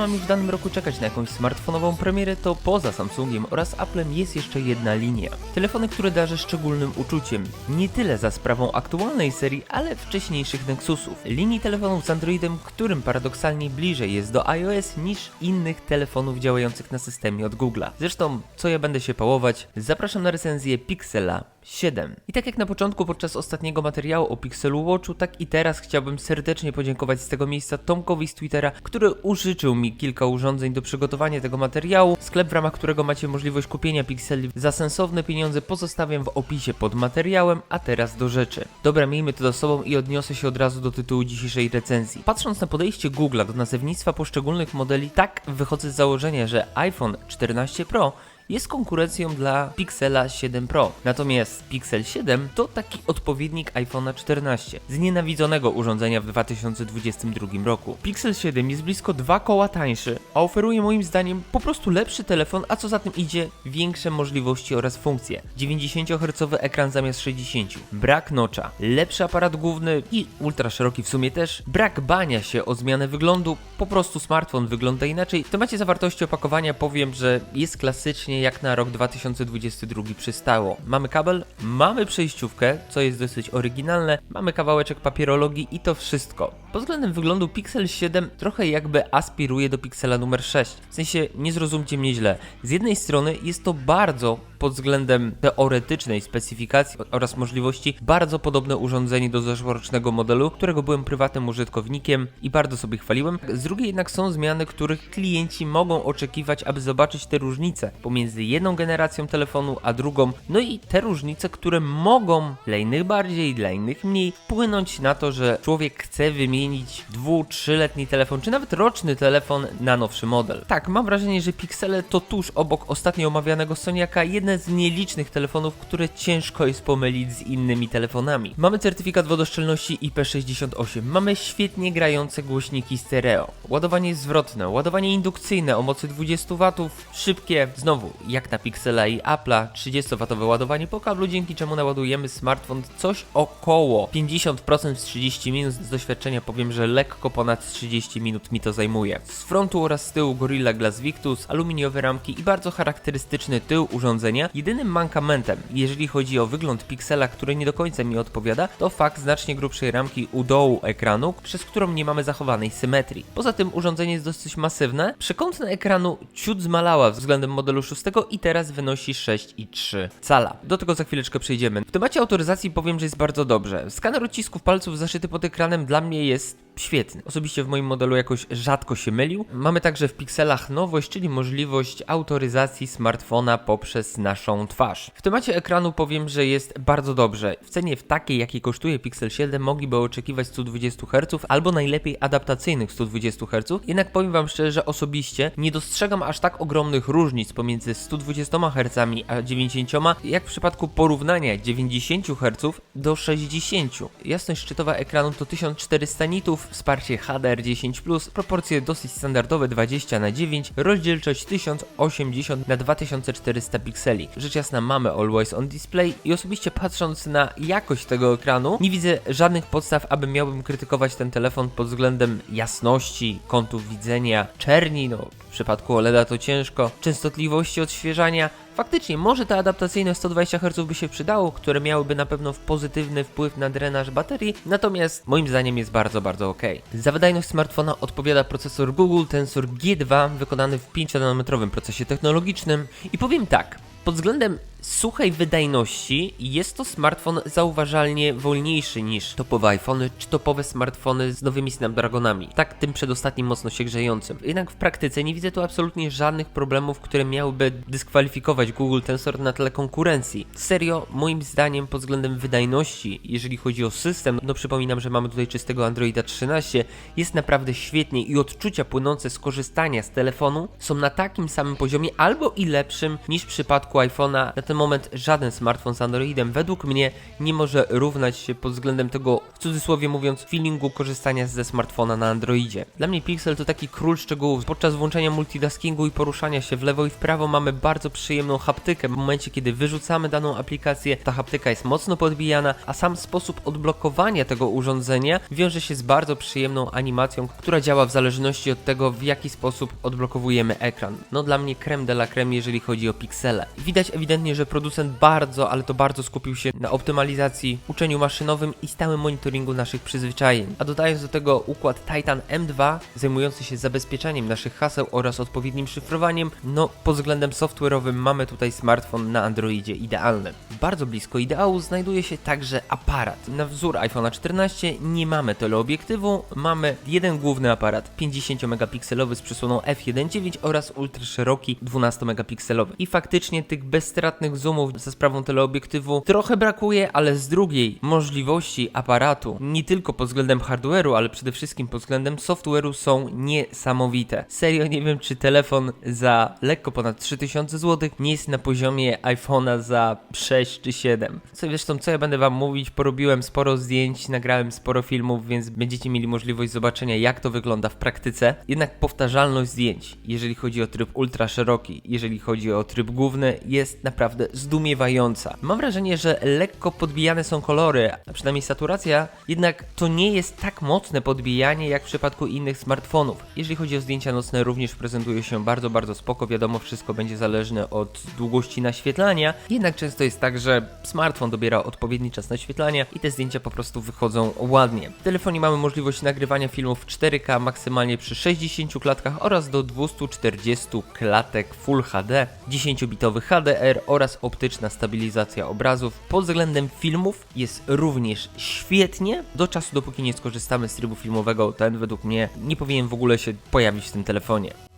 mam już w danym roku czekać na jakąś smartfonową premierę, to poza Samsungiem oraz Applem jest jeszcze jedna linia. Telefony, które darzę szczególnym uczuciem. Nie tyle za sprawą aktualnej serii, ale wcześniejszych Nexusów. Linii telefonów z Androidem, którym paradoksalnie bliżej jest do iOS niż innych telefonów działających na systemie od Google'a. Zresztą, co ja będę się pałować, zapraszam na recenzję Pixela 7. I tak jak na początku podczas ostatniego materiału o Pixelu Watchu, tak i teraz chciałbym serdecznie podziękować z tego miejsca Tomkowi z Twittera, który użyczył mi kilka urządzeń do przygotowania tego materiału. Sklep, w ramach którego macie możliwość kupienia Pixeli za sensowne pieniądze pozostawiam w opisie pod materiałem, a teraz do rzeczy. Dobra, miejmy to za sobą i odniosę się od razu do tytułu dzisiejszej recenzji. Patrząc na podejście Google'a do nazewnictwa poszczególnych modeli, tak wychodzę z założenia, że iPhone 14 Pro jest konkurencją dla Pixela 7 Pro. Natomiast Pixel 7 to taki odpowiednik iPhone'a 14, znienawidzonego urządzenia w 2022 roku. Pixel 7 jest blisko dwa koła tańszy, a oferuje moim zdaniem po prostu lepszy telefon, a co za tym idzie, większe możliwości oraz funkcje. 90 Hz ekran zamiast 60, brak nocza, lepszy aparat główny i ultra szeroki w sumie też, brak bania się o zmianę wyglądu, po prostu smartfon wygląda inaczej. W temacie zawartości opakowania powiem, że jest klasycznie jak na rok 2022 przystało. Mamy kabel, mamy przejściówkę, co jest dosyć oryginalne, mamy kawałeczek papierologii i to wszystko. Pod względem wyglądu Pixel 7 trochę jakby aspiruje do Pixela numer 6. W sensie, nie zrozumcie mnie źle. Z jednej strony jest to bardzo pod względem teoretycznej specyfikacji oraz możliwości bardzo podobne urządzenie do zeszłorocznego modelu, którego byłem prywatnym użytkownikiem i bardzo sobie chwaliłem. Z drugiej jednak są zmiany, których klienci mogą oczekiwać, aby zobaczyć te różnice pomiędzy jedną generacją telefonu a drugą, no i te różnice, które mogą dla innych bardziej, dla innych mniej wpłynąć na to, że człowiek chce wymienić dwu, trzyletni telefon, czy nawet roczny telefon na nowszy model. Tak, mam wrażenie, że Pixele to tuż obok ostatnio omawianego Soniaka jedne z nielicznych telefonów, które ciężko jest pomylić z innymi telefonami. Mamy certyfikat wodoszczelności IP68, mamy świetnie grające głośniki stereo, ładowanie zwrotne, ładowanie indukcyjne o mocy 20 W, szybkie, znowu jak na Pixela i Apple'a, 30W ładowanie po kablu, dzięki czemu naładujemy smartfon coś około 50% w 30 minut. Z doświadczenia powiem, że lekko ponad 30 minut mi to zajmuje. Z frontu oraz z tyłu Gorilla Glass Victus, aluminiowe ramki i bardzo charakterystyczny tył urządzenia. Jedynym mankamentem, jeżeli chodzi o wygląd Pixela, który nie do końca mi odpowiada, to fakt znacznie grubszej ramki u dołu ekranu, przez którą nie mamy zachowanej symetrii. Poza tym urządzenie jest dosyć masywne, przekątna ekranu ciut zmalała względem modelu 6 i teraz wynosi 6,3 cala. Do tego za chwileczkę przejdziemy. W temacie autoryzacji powiem, że jest bardzo dobrze. Skaner odcisków palców zaszyty pod ekranem dla mnie jest świetny. Osobiście w moim modelu jakoś rzadko się mylił. Mamy także w pikselach nowość, czyli możliwość autoryzacji smartfona poprzez naszą twarz. W temacie ekranu powiem, że jest bardzo dobrze. W cenie w takiej, jakiej kosztuje Pixel 7 mogliby oczekiwać 120 Hz albo najlepiej adaptacyjnych 120 Hz. Jednak powiem Wam szczerze, że osobiście nie dostrzegam aż tak ogromnych różnic pomiędzy 120 Hz a 90, jak w przypadku porównania 90 Hz do 60. Jasność szczytowa ekranu to 1400 nitów, wsparcie HDR10+, proporcje dosyć standardowe 20 na 9, rozdzielczość 1080 na 2400 pikseli. Rzecz jasna mamy Always On Display i osobiście patrząc na jakość tego ekranu, nie widzę żadnych podstaw, aby miałbym krytykować ten telefon pod względem jasności, kątów widzenia, czerni, no w przypadku OLEDa to ciężko, częstotliwości odświeżania. Faktycznie, może ta adaptacyjne 120 Hz by się przydało, które miałyby na pewno pozytywny wpływ na drenaż baterii, natomiast moim zdaniem jest bardzo, bardzo ok. Za wydajność smartfona odpowiada procesor Google Tensor G2 wykonany w 5-nanometrowym procesie technologicznym i powiem tak, pod względem suchej wydajności jest to smartfon zauważalnie wolniejszy niż topowe iPhony czy topowe smartfony z nowymi Snapdragonami. Tak tym przedostatnim mocno się grzejącym. Jednak w praktyce nie widzę tu absolutnie żadnych problemów, które miałyby dyskwalifikować Google Tensor na tle konkurencji. Serio, moim zdaniem pod względem wydajności, jeżeli chodzi o system, no przypominam, że mamy tutaj czystego Androida 13, jest naprawdę świetnie i odczucia płynące z korzystania z telefonu są na takim samym poziomie albo i lepszym niż w przypadku iPhone'a na ten moment żaden smartfon z Androidem według mnie nie może równać się pod względem tego, w cudzysłowie mówiąc, feelingu korzystania ze smartfona na Androidzie. Dla mnie Pixel to taki król szczegółów. Podczas włączenia multitaskingu i poruszania się w lewo i w prawo mamy bardzo przyjemną haptykę. W momencie, kiedy wyrzucamy daną aplikację, ta haptyka jest mocno podbijana, a sam sposób odblokowania tego urządzenia wiąże się z bardzo przyjemną animacją, która działa w zależności od tego, w jaki sposób odblokowujemy ekran. No dla mnie creme de la creme, jeżeli chodzi o piksele. Widać ewidentnie, że producent bardzo, ale to bardzo skupił się na optymalizacji, uczeniu maszynowym i stałym monitoringu naszych przyzwyczajeń. A dodając do tego układ Titan M2, zajmujący się zabezpieczaniem naszych haseł oraz odpowiednim szyfrowaniem, no pod względem software'owym mamy tutaj smartfon na Androidzie idealny. Bardzo blisko ideału znajduje się także aparat. Na wzór iPhone'a 14 nie mamy teleobiektywu, mamy jeden główny aparat 50 megapikselowy z przysłoną f1.9 oraz ultra szeroki 12 megapikselowy. I faktycznie tych bezstratnych zoomów za sprawą teleobiektywu trochę brakuje, ale z drugiej możliwości aparatu nie tylko pod względem hardware'u, ale przede wszystkim pod względem software'u są niesamowite. Serio nie wiem czy telefon za lekko ponad 3000 zł nie jest na poziomie iPhone'a za 6 czy 7. Co zresztą co ja będę wam mówić, porobiłem sporo zdjęć, nagrałem sporo filmów, więc będziecie mieli możliwość zobaczenia jak to wygląda w praktyce. Jednak powtarzalność zdjęć, jeżeli chodzi o tryb ultra szeroki, jeżeli chodzi o tryb główny, jest naprawdę zdumiewająca. Mam wrażenie, że lekko podbijane są kolory, a przynajmniej saturacja, jednak to nie jest tak mocne podbijanie jak w przypadku innych smartfonów. Jeżeli chodzi o zdjęcia nocne, również prezentuje się bardzo, bardzo spoko. Wiadomo, wszystko będzie zależne od długości naświetlania, jednak często jest tak, że smartfon dobiera odpowiedni czas naświetlania i te zdjęcia po prostu wychodzą ładnie. W telefonie mamy możliwość nagrywania filmów w 4K maksymalnie przy 60 klatkach oraz do 240 klatek Full HD, 10-bitowy HDR oraz optyczna stabilizacja obrazów. Pod względem filmów jest również świetnie, do czasu dopóki nie skorzystamy z trybu filmowego, ten według mnie nie powinien w ogóle się pojawić w tym telefonie.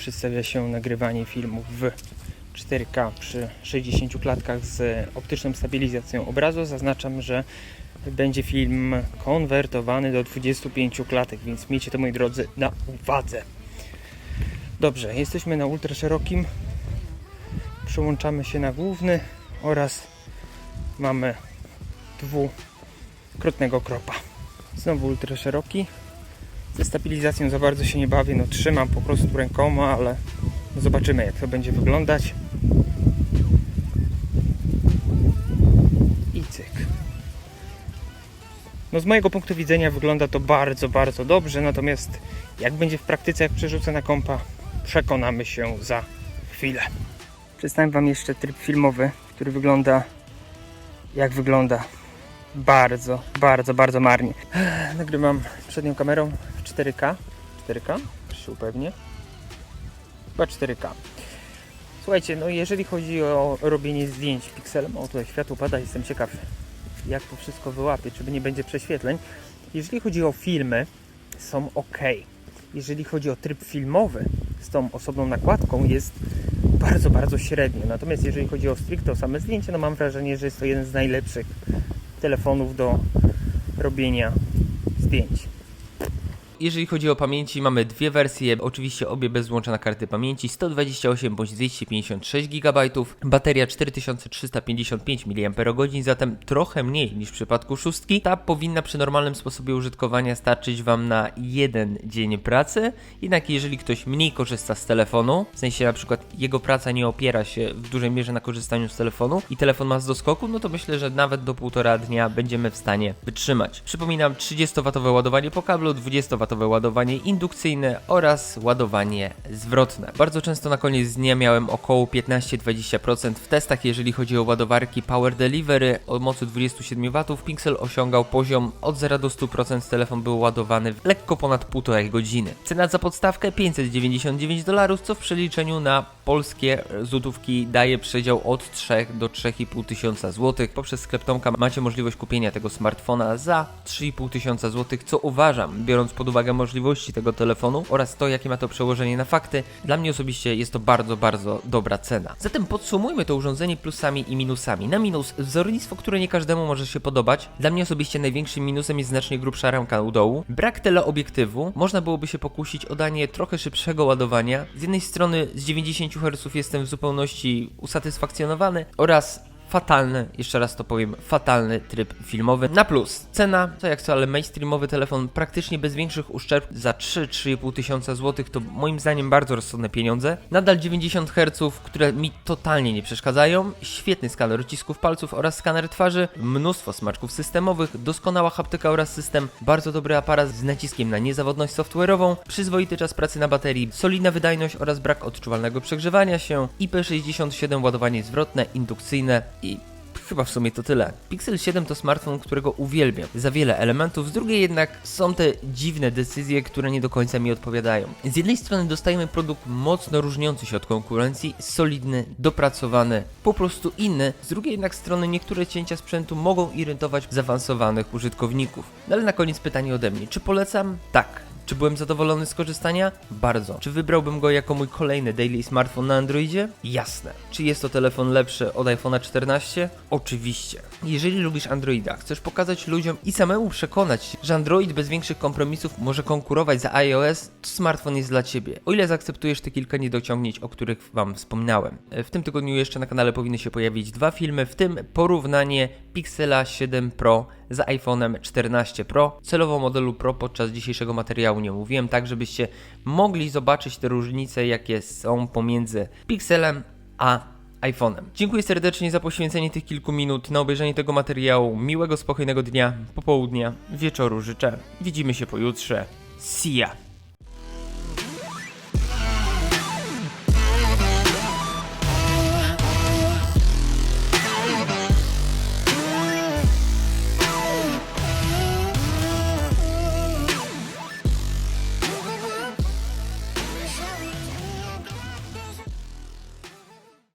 Przedstawia się nagrywanie filmów w 4K przy 60 klatkach z optyczną stabilizacją obrazu. Zaznaczam, że będzie film konwertowany do 25 klatek, więc miejcie to moi drodzy na uwadze. Dobrze, jesteśmy na ultra szerokim. Przełączamy się na główny oraz mamy dwukrotnego kropa. Znowu ultra szeroki. Ze stabilizacją za bardzo się nie bawię, no trzymam po prostu rękoma, ale zobaczymy jak to będzie wyglądać. I cyk. No z mojego punktu widzenia wygląda to bardzo, bardzo dobrze, natomiast jak będzie w praktyce, jak przerzucę na kompa, przekonamy się za chwilę. Przedstawię Wam jeszcze tryb filmowy, który wygląda jak wygląda. Bardzo, bardzo, bardzo marnie. Nagrywam przednią kamerą w 4K. 4K? Już się upewnię. Chyba 4K. Słuchajcie, no jeżeli chodzi o robienie zdjęć pikselem, o tutaj światło pada, jestem ciekaw jak to wszystko wyłapie, czy nie będzie prześwietleń. Jeżeli chodzi o filmy, są ok. Jeżeli chodzi o tryb filmowy z tą osobną nakładką, jest bardzo, bardzo średnio. Natomiast jeżeli chodzi o stricte o same zdjęcia, no mam wrażenie, że jest to jeden z najlepszych telefonów do robienia zdjęć. Jeżeli chodzi o pamięci, mamy dwie wersje, oczywiście obie bez włączenia karty pamięci, 128 bądź 256 GB, bateria 4355 mAh, zatem trochę mniej niż w przypadku szóstki. Ta powinna przy normalnym sposobie użytkowania starczyć Wam na jeden dzień pracy, jednak jeżeli ktoś mniej korzysta z telefonu, w sensie na przykład jego praca nie opiera się w dużej mierze na korzystaniu z telefonu i telefon ma z doskoku, no to myślę, że nawet do półtora dnia będziemy w stanie wytrzymać. Przypominam, 30W ładowanie po kablu, 20W ładowanie indukcyjne oraz ładowanie zwrotne. Bardzo często na koniec dnia miałem około 15-20% w testach, jeżeli chodzi o ładowarki Power Delivery o mocy 27W. Pixel osiągał poziom od 0 do 100%, telefon był ładowany w lekko ponad 1,5 godziny. Cena za podstawkę 599 dolarów, co w przeliczeniu na polskie złotówki daje przedział od 3 do 3,5 tysiąca złotych. Poprzez sklep Tomka macie możliwość kupienia tego smartfona za 3,5 tysiąca złotych, co uważam, biorąc pod uwagę możliwości tego telefonu oraz to, jakie ma to przełożenie na fakty, dla mnie osobiście jest to bardzo, bardzo dobra cena. Zatem podsumujmy to urządzenie plusami i minusami. Na minus wzornictwo, które nie każdemu może się podobać. Dla mnie osobiście największym minusem jest znacznie grubsza ramka u dołu. Brak teleobiektywu. Można byłoby się pokusić o danie trochę szybszego ładowania. Z jednej strony z 90 Hz jestem w zupełności usatysfakcjonowany oraz fatalny, jeszcze raz to powiem, fatalny tryb filmowy. Na plus, cena, co jak co, ale mainstreamowy telefon praktycznie bez większych uszczerb za 3-3,5 tysiąca złotych to moim zdaniem bardzo rozsądne pieniądze. Nadal 90 Hz, które mi totalnie nie przeszkadzają, świetny skaner odcisków palców oraz skaner twarzy, mnóstwo smaczków systemowych, doskonała haptyka oraz system, bardzo dobry aparat z naciskiem na niezawodność software'ową, przyzwoity czas pracy na baterii, solidna wydajność oraz brak odczuwalnego przegrzewania się, IP67 ładowanie zwrotne, indukcyjne i Chyba w sumie to tyle. Pixel 7 to smartfon, którego uwielbiam. Za wiele elementów, z drugiej jednak są te dziwne decyzje, które nie do końca mi odpowiadają. Z jednej strony dostajemy produkt mocno różniący się od konkurencji, solidny, dopracowany, po prostu inny. Z drugiej jednak strony niektóre cięcia sprzętu mogą irytować zaawansowanych użytkowników. No ale na koniec pytanie ode mnie. Czy polecam? Tak. Czy byłem zadowolony z korzystania? Bardzo. Czy wybrałbym go jako mój kolejny daily smartfon na Androidzie? Jasne. Czy jest to telefon lepszy od iPhone'a 14? Oczywiście. Jeżeli lubisz Androida, chcesz pokazać ludziom i samemu przekonać że Android bez większych kompromisów może konkurować za iOS, to smartfon jest dla Ciebie. O ile zaakceptujesz te kilka niedociągnięć, o których Wam wspomniałem. W tym tygodniu jeszcze na kanale powinny się pojawić dwa filmy, w tym porównanie Pixela 7 Pro z iPhone'em 14 Pro. Celowo modelu Pro podczas dzisiejszego materiału nie mówiłem, tak żebyście mogli zobaczyć te różnice, jakie są pomiędzy Pixelem a iPhone'em. Dziękuję serdecznie za poświęcenie tych kilku minut na obejrzenie tego materiału. Miłego, spokojnego dnia, popołudnia, wieczoru życzę. Widzimy się pojutrze. See ya!